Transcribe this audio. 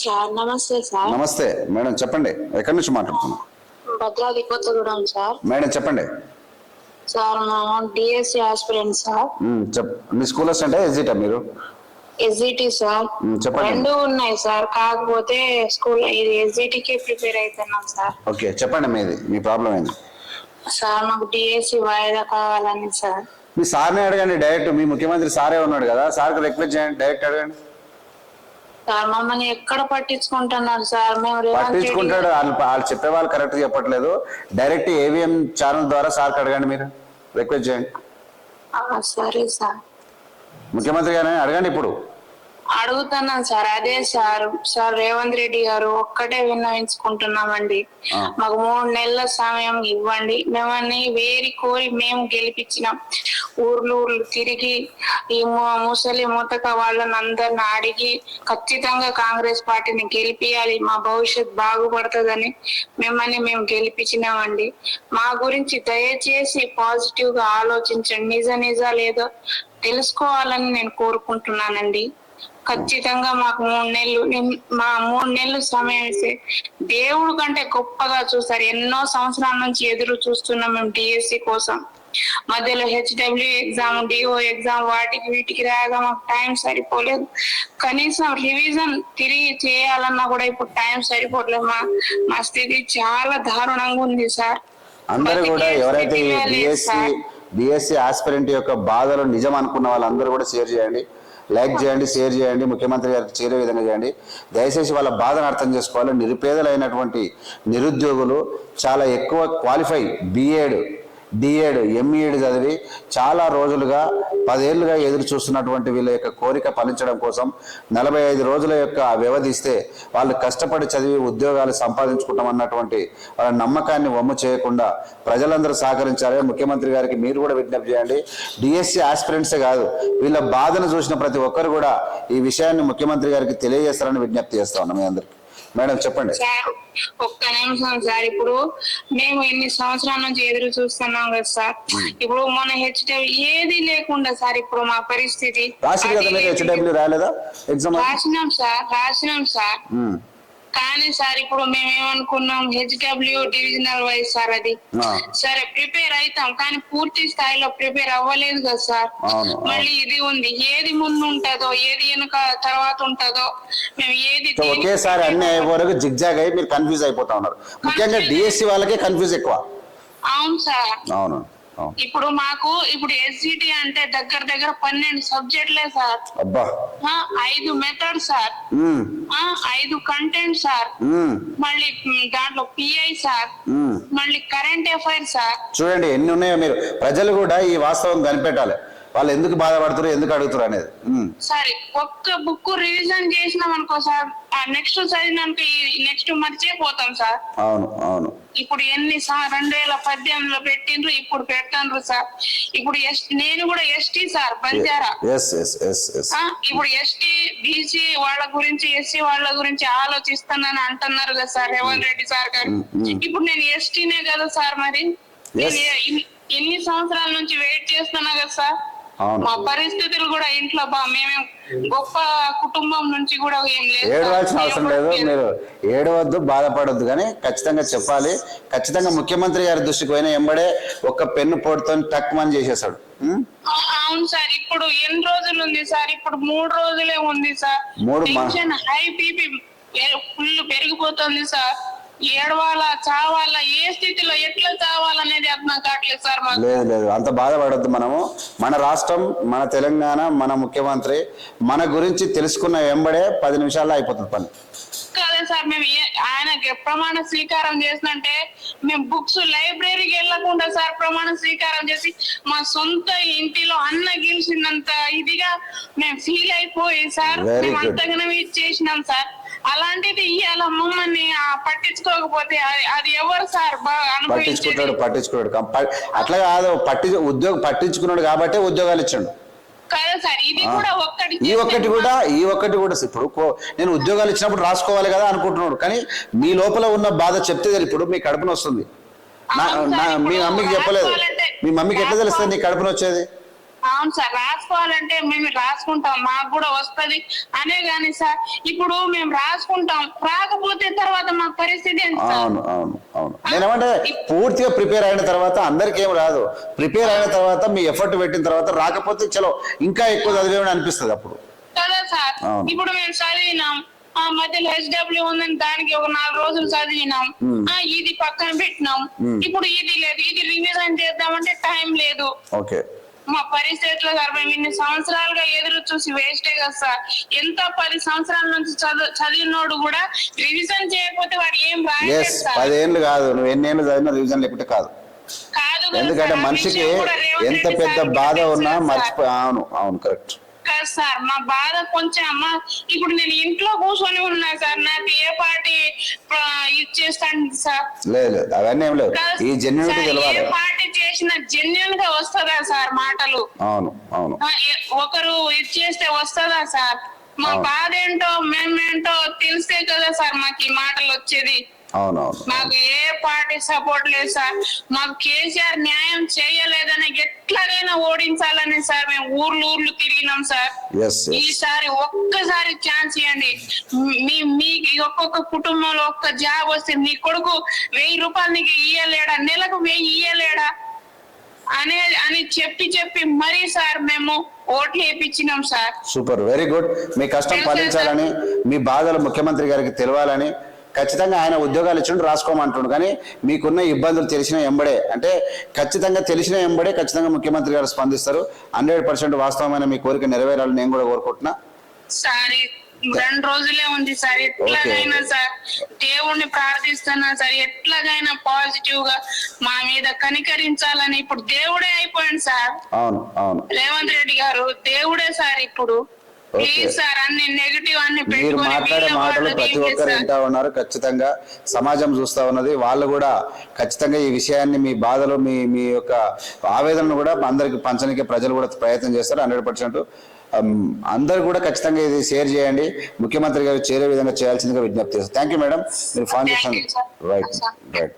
Sir నమస్తే sir. నమస్తే. Madam చెప్పండి. ఎక్కడి నుంచి మాట్లాడుతున్నాం భద్రాద్రి కొత్తగూడెం సార్. మేడం చెప్పండి. సార్ మేము డిఎస్సి ఆస్పిరెంట్ సార్. చెప్ మీ స్కూల్ అంటే ఎగ్జిటా మీరు? SGT sir. చెప్పండి. రెండు ఉన్నాయి సార్. కాకపోతే స్కూల్ ఇది ఎస్జిటికే ప్రిపేర్ అవుతున్నాం సార్. ఓకే చెప్పండి మీది. మీ ప్రాబ్లం ఏంది? సార్ మాకు డిఎస్సి వాయిదా కావాలని సార్. మీ సార్నే అడగండి డైరెక్ట్. మీ ముఖ్యమంత్రి సారే ఉన్నాడు కదా. సార్కి రిక్వెస్ట్ చేయండి. డైరెక్ట్ అడగండి. సార్ మమ్మల్ని ఎక్కడ పట్టించుకుంటున్నారు సార్? మేము రేవంత్ రెడ్డి పట్టించుకుంటాడు. వాళ్ళు వాళ్ళు చెప్పే వాళ్ళు కరెక్ట్ చెప్పట్లేదు. డైరెక్ట్ ఏవిఎం ఛానల్ ద్వారా సార్కి అడగండి మీరు. రిక్వెస్ట్ చేయండి. ఆ, సరే సార్. ముఖ్యమంత్రి గారిని అడగండి ఇప్పుడు. అడుగుతున్నాను సార్. అదే సార్. సార్ రేవంత్ రెడ్డి గారు ఒక్కటే విన్నవించుకుంటున్నామండి. మాకు మూడు నెలల సమయం ఇవ్వండి. మేమని వేరి కోరి మేము గెలిపించినాం. ఊర్లు ఊర్లు తిరిగి ఈ ముసలి ముతక వాళ్ళని అందరిని అడిగి ఖచ్చితంగా కాంగ్రెస్ పార్టీని గెలిపియాలి. మా భవిష్యత్ బాగుపడుతుందని మేమని మేము గెలిపించినామండి. మా గురించి దయచేసి పాజిటివ్గా ఆలోచించండి. నిజ ఏదో తెలుసుకోవాలని నేను కోరుకుంటున్నానండి. ఖచ్చితంగా మాకు మూడు నెలలు మా మూడు నెలలు సమయం ఇస్తే దేవుడు కంటే గొప్పగా చూస్తారు. ఎన్నో సంవత్సరాల నుంచి ఎదురు చూస్తున్నాం మేము డిఎస్సి కోసం. మధ్యలో హెచ్డబ్ల్యూ ఎగ్జామ్ డిఓ ఎగ్జామ్ వాటికి వీటికి రాగా మాకు టైం సరిపోలేదు. కనీసం రివిజన్ తిరిగి చేయాలన్నా కూడా ఇప్పుడు టైం సరిపోవట్లేదు. మా మా స్థితి చాలా దారుణంగా ఉంది సార్. అందరూ కూడా ఎవరైతే సార్. డిఎస్సి ఆస్పిరెంట్ యొక్క బాధలు నిజం అనుకున్న వాళ్ళందరూ కూడా షేర్ చేయండి. లైక్ చేయండి షేర్ చేయండి ముఖ్యమంత్రి గారికి చేరే విధంగా చేయండి. దయచేసి వాళ్ళ బాధను అర్థం చేసుకోవాలి. నిరుపేదలైనటువంటి నిరుద్యోగులు చాలా ఎక్కువ క్వాలిఫై బిఎడ్ డిఏడ్ ఎంఈడ్ చదివి చాలా రోజులుగా పదేళ్ళుగా ఎదురు చూస్తున్నటువంటి వీళ్ళ యొక్క కోరిక ఫలించడం కోసం నలభై ఐదు రోజుల యొక్క వ్యవధిస్తే వాళ్ళు కష్టపడి చదివి ఉద్యోగాలు సంపాదించుకుంటామన్నటువంటి వాళ్ళ నమ్మకాన్ని వమ్ము చేయకుండా ప్రజలందరూ సహకరించాలి. ముఖ్యమంత్రి గారికి మీరు కూడా విజ్ఞప్తి చేయండి. డిఎస్సి ఆస్పిరెంట్సే కాదు వీళ్ళ బాధను చూసిన ప్రతి ఒక్కరు కూడా ఈ విషయాన్ని ముఖ్యమంత్రి గారికి తెలియజేస్తారని విజ్ఞప్తి చేస్తా ఉన్నాం మీ అందరికి. మేడం చెప్పండి. సార్ ఒక్క నిమిషం సార్. ఇప్పుడు మేము ఎన్ని సంవత్సరాల నుంచి ఎదురు చూస్తున్నాం కదా సార్. ఇప్పుడు మన హెచ్డబ్ల్యూ ఏది లేకుండా సార్ ఇప్పుడు మా పరిస్థితి రాసినాం సార్ రాసినాం సార్. కానీ సార్ ఇప్పుడు మేము ఏమనుకున్నాం హెచ్డబ్ల్యూ డివిజనల్ వైజ్ సార్ అది. సరే ప్రిపేర్ అవుతాం కానీ పూర్తి స్థాయిలో ప్రిపేర్ అవ్వలేదు కదా సార్. మళ్ళీ ఇది ఉంది. ఏది ముందు ఉంటుందో ఏది వెనుక తర్వాత ఉంటుందో మేము ఏది ఒకేసారి అన్ని అయ్యే వరకు జిగ్జాగ్ అయ్యి మీరు కన్ఫ్యూజ్ అయిపోతా ఉన్నారు. ముఖ్యంగా డిఎస్సి వాళ్ళకే కన్ఫ్యూజ్ ఎక్కువ. అవును సార్. అవును. ఇప్పుడు మాకు ఇప్పుడు ఎస్జిటి అంటే దగ్గర దగ్గర పన్నెండు సబ్జెక్టులే సార్. ఐదు మెథడ్ సార్. ఐదు కంటెంట్ సార్. మళ్ళీ దాంట్లో పిఐ సార్. మళ్ళీ కరెంట్ అఫైర్ సార్. చూడండి ఎన్ని ఉన్నాయో మీరు. ప్రజలు కూడా ఈ వాస్తవం కనిపెట్టాలి. వాళ్ళు ఎందుకు బాధపడుతారు ఎందుకు అడుగుతారు అనేది. సరే ఒక్క బుక్ రివిజన్ చేసినాం అనుకో సార్ నెక్స్ట్ చదివినాక నెక్స్ట్ మర్చిపోతాం సార్. అవును అవును. ఇప్పుడు ఎన్ని సా- రెండు వేల పద్దెనిమిదిలో పెట్టిండ్రు ఇప్పుడు పెడతాండ్రు సార్. ఇప్పుడు నేను కూడా ఎస్టీ సార్ బంజారా. ఇప్పుడు ఎస్టీ బీసీ వాళ్ళ గురించి ఎస్సీ వాళ్ళ గురించి ఆలోచిస్తానని అంటున్నారు కదా సార్ రేవంత్ రెడ్డి సార్ గారు. ఇప్పుడు నేను ఎస్టీనే కదా సార్ మరి? ఎన్ని- సంవత్సరాల నుంచి వెయిట్ చేస్తున్నా కదా సార్? మా పరిస్థితులు కూడా ఇంట్లో బా మేమేం గొప్ప కుటుంబం నుంచి కూడా ఏం లేదు. ఏడవలసిన అవసరం లేదు. మీరు ఏడవద్దు బాధపడొద్దు కానీ ఖచ్చితంగా చెప్పాలి. ఖచ్చితంగా ముఖ్యమంత్రి గారి దృష్టికి పోయిన ఎంబడే ఒక పెన్ను పోటుతో టక్ మని చేసేసాడు. అవును సార్. ఇప్పుడు ఎన్ని రోజులు ఉంది సార్? ఇప్పుడు మూడు రోజులే ఉంది సార్. మూడు హై బీపీ ఫుల్ పెరిగిపోతుంది సార్. ఏడవాలా చావాలా ఏ స్థితిలో ఎట్లా చావాలనేది అర్థం కావట్లేదు సార్ మాకు. లేదు లేదు. అంత బాధపడద్దు మనము. మన రాష్ట్రం మన తెలంగాణ మన ముఖ్యమంత్రి మన గురించి తెలుసుకున్న వెంబడే పది నిమిషాల్లో అయిపోతుంది పని. కాదే సార్ మేము ఏ- ఆయన ప్రమాణ స్వీకారం చేసినంటే మేము బుక్స్ లైబ్రరీకి వెళ్ళకుండా సార్ ప్రమాణ స్వీకారం చేసి మా సొంత ఇంటిలో అన్న గెలిచినంత ఇదిగా మేము ఫీల్ అయిపోయి సార్ Very మేము good. అంతగానే చేసినాం సార్. అలాంటిది ఆ, పట్టించుకోకపోతే అది- ఎవరు సార్ పట్టించుకుంటాడు పట్టించుకున్నాడు అట్లా కాదు పట్టి ఉద్యోగం పట్టించుకున్నాడు కాబట్టే ఉద్యోగాలు ఇచ్చాడు. ఈ ఒక్కటి కూడా ఈ ఒక్కటి కూడా ఇప్పుడు నేను ఉద్యోగాలు ఇచ్చినప్పుడు రాసుకోవాలి కదా అనుకుంటున్నాడు కానీ మీ లోపల ఉన్న బాధ చెప్తే. ఇప్పుడు మీ కడుపున వస్తుంది మీ మమ్మీకి చెప్పలేదు. మీ మమ్మీకి ఎట్లా తెలుస్తుంది నీ కడుపున వచ్చేది అవును సార్ రాసుకోవాలంటే మేము రాసుకుంటాం మాకు కూడా వస్తది. అనే గాని సార్ ఇప్పుడు మేము రాసుకుంటాం రాకపోతే తర్వాత మా పరిస్థితి అవును అవును అవును. నేనేమంటే పూర్తిగా ప్రిపేర్ అయిన తర్వాత అందరికీ ఏం రాదు. ప్రిపేర్ అయిన తర్వాత మీ ఎఫర్ట్ పెట్టిన తర్వాత రాకపోతే చలో ఇంకా ఎక్కువ చదివేమని అనిపిస్తుంది అప్పుడు. కదా సార్. ఇప్పుడు మేము చదివినాం. ఆ మధ్యలో హెచ్డబ్ల్యూ ఉందని దానికి ఒక నాలుగు రోజులు చదివినాం. ఇది పక్కన పెట్టినాం. ఇప్పుడు ఇది లేదు ఇది రివిజన్ చేద్దామంటే టైం లేదు. ఓకే. మా పరిస్థితులు సార్ మేము ఇన్ని సంవత్సరాలుగా ఎదురు చూసి వేస్టే కదా సార్. ఎంత పది సంవత్సరాల నుంచి చదువు చదివినోడు కూడా రివిజన్ చేయకపోతే వాడు ఏం రాయలేదు ఎస్ పదేళ్ళు కాదు. నువ్వు ఎన్నేళ్ళు చదివినా రివిజన్ లేకుంటే కాదు. ఎందుకంటే మనిషికి ఎంత పెద్ద బాధ ఉన్నా. మర్చిపో అవును అవును కరెక్ట్ కాదు సార్ మా బాధ కొంచెం అమ్మ ఇప్పుడు నేను ఇంట్లో కూర్చొని ఉన్నా సార్ నాకు ఏ పార్టీ ఇది చేస్తాను సార్. లేదు అవన్నీ ఏం లేవు. ఈ జెన్యునిటీ తెలవాలి. చేసిన జెన్యున్గా వస్తుందా సార్ మాటలు? అవును అవును. ఒకరు ఇది చేస్తే వస్తుందా సార్? మా. బాధ ఏంటో మేమేంటో తెలిసే కదా సార్ మాకు ఈ మాటలు వచ్చేది. మాకు ఏ పార్టీ సపోర్ట్ లేదు సార్. మాకు కేసీఆర్ న్యాయం చేయలేదని ఎట్లాగైనా ఓడించాలని సార్ మేము ఊర్లు ఊర్లు తిరిగినాం సార్. ఈసారి ఒక్కసారి ఛాన్స్ ఇవ్వండి. మీ మీకు ఒక్కొక్క కుటుంబంలో ఒక్క జాబ్ వస్తే మీ కొడుకు వెయ్యి రూపాయలు నీకు ఇయ్యలేడా? నెలకు వెయ్యి ఇయ్యలేడా? అనే అని చెప్పి చెప్పి మరీ సార్ మేము ఓట్లు వేయించినాం సార్. Super very good. మీ కష్టం ఫలించాలని మీ బాధలు ముఖ్యమంత్రి గారికి తెలవాలని ఖచ్చితంగా ఆయన ఉద్యోగాలు ఇచ్చిండు రాసుకోమంటుండు కానీ మీకున్న ఇబ్బందులు తెలిసిన ఎంబడే అంటే ఖచ్చితంగా తెలిసిన ఎంబడే ఖచ్చితంగా ముఖ్యమంత్రి గారు స్పందిస్తారు. హండ్రెడ్ పర్సెంట్ వాస్తవమైన మీ కోరిక నెరవేరాలని నేను కూడా కోరుకుంటున్నా. సార్ రెండు రోజులే ఉంది సార్. ఎట్లాగైనా సార్ దేవుణ్ణి ప్రార్థిస్తున్నా సార్ ఎట్లాగైనా పాజిటివ్గా మా మీద కనికరించాలని ఇప్పుడు దేవుడే అయిపోయింది సార్. అవును అవును. రేవంత్ రెడ్డి గారు దేవుడే సార్ ఇప్పుడు. ప్లీజ్ సార్ అన్ని నెగిటివ్ అన్ని మీరు మాట్లాడే మాటలు ప్రతి ఒక్కరు. వింటా ఉన్నారు. ఖచ్చితంగా సమాజం చూస్తా ఉన్నది. వాళ్ళు కూడా ఖచ్చితంగా ఈ విషయాన్ని మీ బాధలు మీ మీ యొక్క ఆవేదనను కూడా అందరికి పంచడానికి ప్రజలు కూడా ప్రయత్నం చేస్తారు. Hundred percent. అందరూ కూడా ఖచ్చితంగా ఇది షేర్ చేయండి ముఖ్యమంత్రి గారు చేరే విధంగా చేయాల్సిందిగా విజ్ఞప్తి చేస్తారు థ్యాంక్ యూ మేడం మీరు ఫోన్ sir. రైట్. రైట్